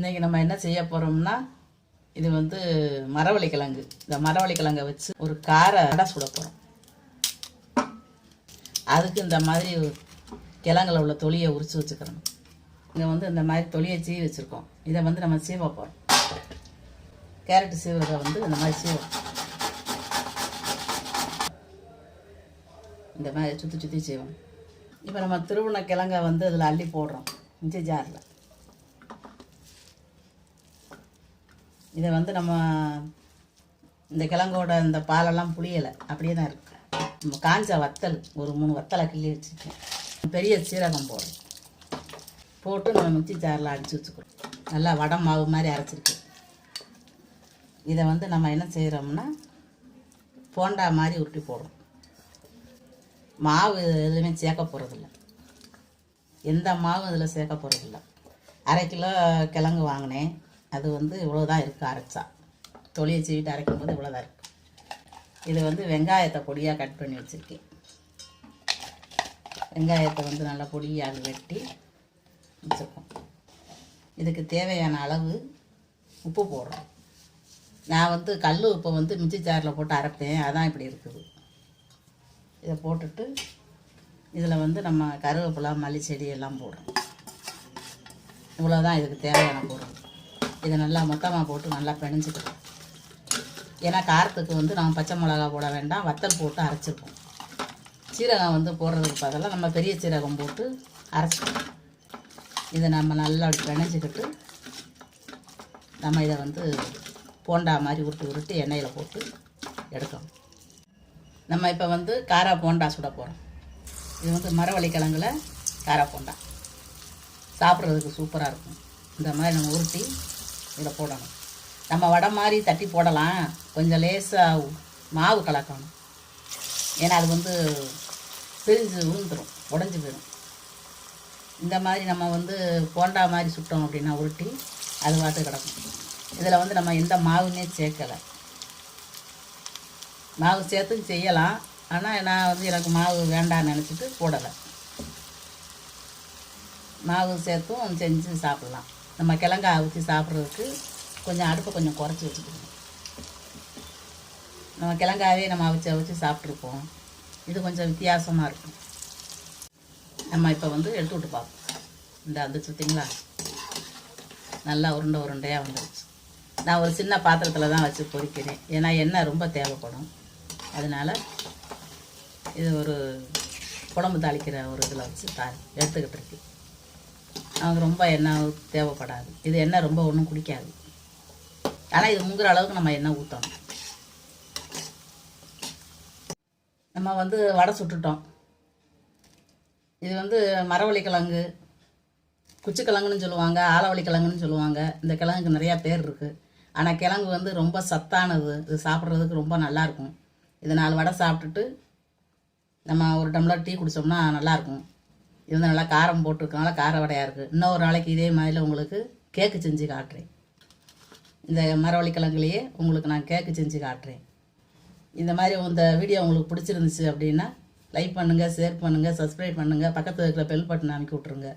இன்றைக்கி நம்ம என்ன செய்ய போகிறோம்னா இது வந்து மரவள்ளி கிழங்கு. இந்த மரவள்ளி கிழங்கை வச்சு ஒரு கார அடை சுட போகிறோம் அதுக்கு இந்த மாதிரி கிழங்குல உள்ள தொலியை உரித்து வச்சுக்கிறணும் இங்கே வந்து இந்த மாதிரி தொலியை சீவி வச்சுருக்கோம். இதை வந்து நம்ம சீவ போகிறோம் கேரட்டு சீவுறதை வந்து இந்த மாதிரி சீவோம் இந்த மாதிரி சுற்றி சுற்றி செய்வோம் இப்போ நம்ம திருவண்ண கிழங்கை வந்து அதில் அள்ளி போடுறோம். இஞ்சி ஜாரில். இதை வந்து நம்ம இந்த கிழங்கோட இந்த பாலெல்லாம் புளியலை அப்படியே தான் இருக்கு. நம்ம காஞ்ச வத்தல் ஒரு மூணு வத்தலை கிள்ளி வச்சுருக்கோம் பெரிய சீரகம் போடும் போட்டு நம்ம மிக்சி ஜாரில் அடித்து வச்சுக்கிறோம் நல்லா வடை மாவு மாதிரி அரைச்சிருக்கு. இதை வந்து நம்ம என்ன செய்கிறோம்னா போண்டா மாதிரி உருட்டி போடுறோம். மாவு எதுவுமே சேர்க்க போகிறதில்ல எந்த மாவும் இதில் சேர்க்க போகிறதில்ல அரை கிலோ கிழங்கு வாங்கினேன். அது வந்து இவ்வளோதான் இருக்குது அரைச்சா. தொலியை சீவிட்டு அரைக்கும் போது இவ்வளோதான் இருக்குது இது வந்து வெங்காயத்தை பொடியாக கட் பண்ணி வச்சுருக்கேன். வெங்காயத்தை வந்து நல்லா பொடியாக வெட்டி வச்சுருக்கோம். இதுக்கு தேவையான அளவு உப்பு போடுறோம். நான் வந்து கல் உப்பை வந்து மிச்சி சாரில் போட்டு அரைப்பேன். அதான் இப்படி இருக்குது. இதை போட்டுட்டு இதில் வந்து நம்ம கருவேப்பிலாம் மல்லி செடி எல்லாம் போடுறோம். இவ்வளோதான் இதுக்கு தேவையான பொருள். இதை நல்லா மொத்தமாக போட்டு நல்லா பிணைஞ்சிக்கணும். ஏன்னா காரத்துக்கு வந்து நம்ம பச்சை மிளகா போட வேண்டாம் வத்தல் போட்டு அரைச்சிருப்போம். சீரகம் வந்து போடுறதுக்கு பதிலாக நம்ம பெரிய சீரகம் போட்டு அரைச்சிப்போம் இதை நம்ம நல்லா அப்படி பிணைஞ்சிக்கிட்டு நம்ம இதை வந்து போண்டா மாதிரி உருட்டி உருட்டி எண்ணெயில் போட்டு எடுக்கணும். நம்ம இப்போ வந்து காரா போண்டா சுட போகிறோம் இது வந்து மரவள்ளி கிழங்குல காரா போண்டா. சாப்பிட்றதுக்கு சூப்பராக இருக்கும். இந்த மாதிரி நம்ம உருட்டி இதை போடணும். நம்ம வடை மாதிரி தட்டி போடலாம். கொஞ்சம் லேசாக மாவு கலக்கணும். ஏன்னா அது வந்து பிரிஞ்சு விழுந்துடும் உடஞ்சி போயிடும் இந்த மாதிரி நம்ம வந்து போண்டா மாதிரி சுட்டோம் அப்படின்னா உருட்டி அது வாட்டு கிடக்கும். இதில் வந்து நம்ம எந்த மாவுமே சேர்க்கலை. மாவு சேர்த்தும் செய்யலாம். ஆனால் நான் வந்து எனக்கு மாவு வேண்டாம்னு நினச்சிட்டு போடலை. மாவு சேர்த்தும் செஞ்சு சாப்பிட்லாம். நம்ம கிழங்கா ஊற்றி சாப்பிட்றதுக்கு கொஞ்சம் அடுப்பை கொஞ்சம் குறைச்சி வச்சுக்கணும். நம்ம கிழங்காவே நம்ம அவிச்சு அவிச்சு சாப்பிட்ருப்போம் இது கொஞ்சம் வித்தியாசமாக இருக்கும். நம்ம இப்போ வந்து எடுத்து விட்டு பார்ப்போம். இந்த வந்துச்சு பார்த்தீங்களா நல்லா உருண்டை உருண்டையாக வந்துருச்சு. நான் ஒரு சின்ன பாத்திரத்தில் தான் வச்சு பொரிக்கிறேன் ஏன்னா எண்ணெய் ரொம்ப தேவைப்படும். அதனால் இது ஒரு குழம்பு தாளிக்கிற ஒரு இதில் வச்சு தா எடுத்துக்கிட்டு இருக்கேன். அவங்க ரொம்ப எண்ணெய் தேவைப்படாது. இது எண்ணெய் ரொம்ப ஒன்றும் குடிக்காது. ஆனால் இது முங்குற அளவுக்கு நம்ம எண்ணெய் ஊற்றணும் நம்ம வந்து வடை சுட்டுட்டோம். இது வந்து மரவள்ளி கிழங்கு குச்சிக்கிழங்குன்னு சொல்லுவாங்க ஆலவள்ளி கிழங்குன்னு சொல்லுவாங்க. இந்த கிழங்குக்கு நிறையா பேர் இருக்குது ஆனால் கிழங்கு வந்து ரொம்ப சத்தானது. இது சாப்பிட்றதுக்கு ரொம்ப நல்லாயிருக்கும் இது நாலு வடை சாப்பிட்டுட்டு நம்ம ஒரு டம்ளர் டீ குடித்தோம்னா நல்லாயிருக்கும் இது நல்லா காரம் போட்டிருக்கனால கார வடையாக இருக்குது இன்னொரு நாளைக்கு இதே மாதிரில உங்களுக்கு கேக்கு செஞ்சு காட்டுறேன். இந்த மரவள்ளிக்கிழங்குலேயே உங்களுக்கு நான் கேக்கு செஞ்சு காட்டுறேன். இந்த மாதிரி இந்த வீடியோ உங்களுக்கு பிடிச்சிருந்துச்சு அப்படின்னா லைக் பண்ணுங்கள் ஷேர் பண்ணுங்கள் சப்ஸ்கிரைப் பண்ணுங்கள் பக்கத்தில் இருக்கிற பெல் பட்டன் அமைக்கி விட்ருங்க